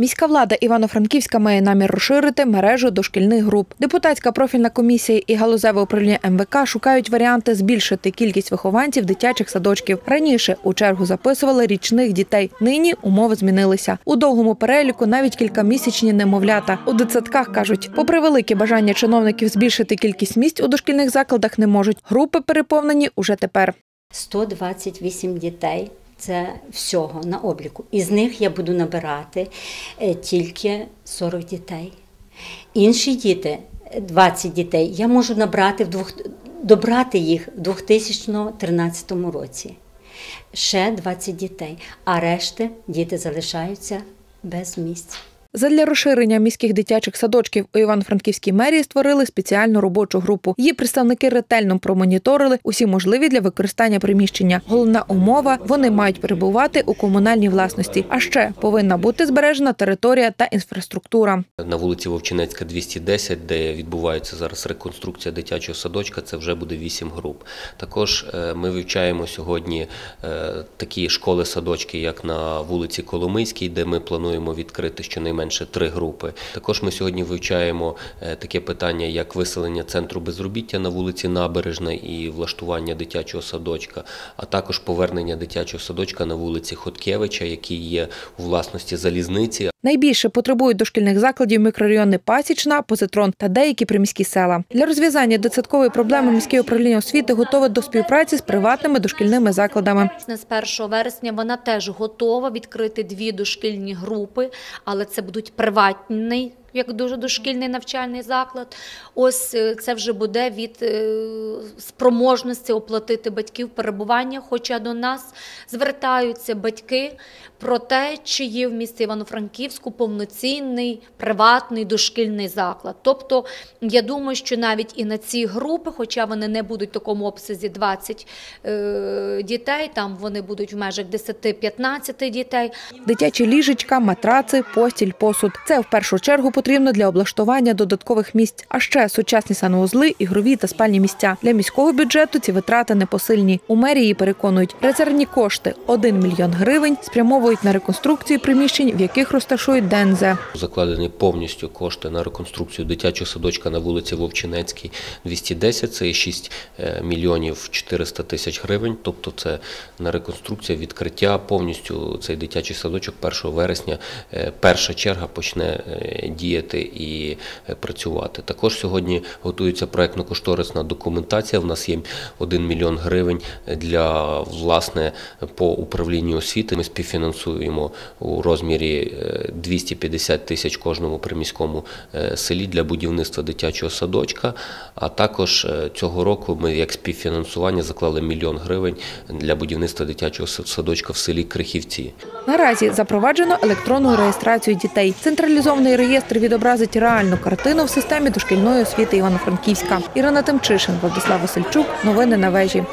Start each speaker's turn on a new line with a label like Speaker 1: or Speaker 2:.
Speaker 1: Міська влада Івано-Франківська має намір розширити мережу дошкільних груп. Депутатська профільна комісія і галузеве управління МВК шукають варіанти збільшити кількість вихованців дитячих садочків. Раніше у чергу записували річних дітей. Нині умови змінилися. У довгому переліку навіть кількамісячні немовлята. У дитсадках кажуть, попри велике бажання чиновників збільшити кількість місць у дошкільних закладах не можуть. Групи переповнені уже тепер.
Speaker 2: 128 дітей. Це всього на обліку. Із них я буду набирати е, тільки 40 дітей. Інші діти, 20 дітей, я можу набрати в двох, добрати їх в 2013 році. Ще 20 дітей, а решти діти залишаються без місць.
Speaker 1: Задля розширення міських дитячих садочків у Івано-Франківській мерії створили спеціальну робочу групу. Її представники ретельно промоніторили усі можливі для використання приміщення. Головна умова вони мають перебувати у комунальній власності. А ще повинна бути збережена територія та інфраструктура.
Speaker 3: На вулиці Вовчинецька, 210, де відбувається зараз реконструкція дитячого садочка, це вже буде 8 груп. Також е, ми вивчаємо сьогодні е, такі школи-садочки, як на вулиці Коломийській, де ми плануємо відкрити щонайменше три групи. Також ми сьогодні вивчаємо е, таке питання, як виселення центру безробіття на вулиці Набережна і влаштування дитячого садочка, а також повернення дитячого садочка на вулиці Хоткевича, який є у власності залізниці.
Speaker 1: Найбільше потребують дошкільних закладів мікрорайони Пасічна, Позитрон та деякі приміські села. Для розв'язання дитсадкової проблеми міське управління освіти готове до співпраці з приватними дошкільними закладами.
Speaker 4: З 1 вересня вона теж готова відкрити дві дошкільні групи, але це будуть приватний, як дуже дошкільний навчальний заклад. Ось е, це вже буде від е, спроможності оплатити батьків перебування. Хоча до нас звертаються батьки про те, чи є в місті Івано-Франківську повноцінний приватний дошкільний заклад. Тобто, я думаю, що навіть і на ці групи, хоча вони не будуть в такому обсязі 20 е, дітей, там вони будуть в межах 10-15 дітей.
Speaker 1: Дитячі ліжечка, матраци, постіль, посуд. Це в першу чергу потрібно для облаштування додаткових місць. А ще сучасні санвузли, ігрові та спальні місця. Для міського бюджету ці витрати непосильні. У мерії переконують, резервні кошти 1 мільйон гривень спрямовують на реконструкцію приміщень, в яких розташують ДНЗ.
Speaker 3: Закладені повністю кошти на реконструкцію дитячого садочка на вулиці Вовчинецькій 210, це 6 мільйонів 400 тисяч гривень. Тобто це на реконструкцію, відкриття повністю цей дитячий садочок 1 вересня. е, Перша черга почне е, діяти і е, працювати. Також сьогодні готується проектно-кошторисна документація. В нас є 1 мільйон гривень для власне по управлінню освіти. Ми співфінансуємо у розмірі е, 250 тисяч кожному приміському е, селі для будівництва дитячого садочка. А також е, цього року ми як співфінансування заклали мільйон гривень для будівництва дитячого садочка в селі Крихівці.
Speaker 1: Наразі запроваджено електронну реєстрацію дітей. Централізований реєстр відобразить реальну картину в системі дошкільної освіти Івано-Франківська. Ірина Тимчишин, Владислав Васильчук. Новини на вежі.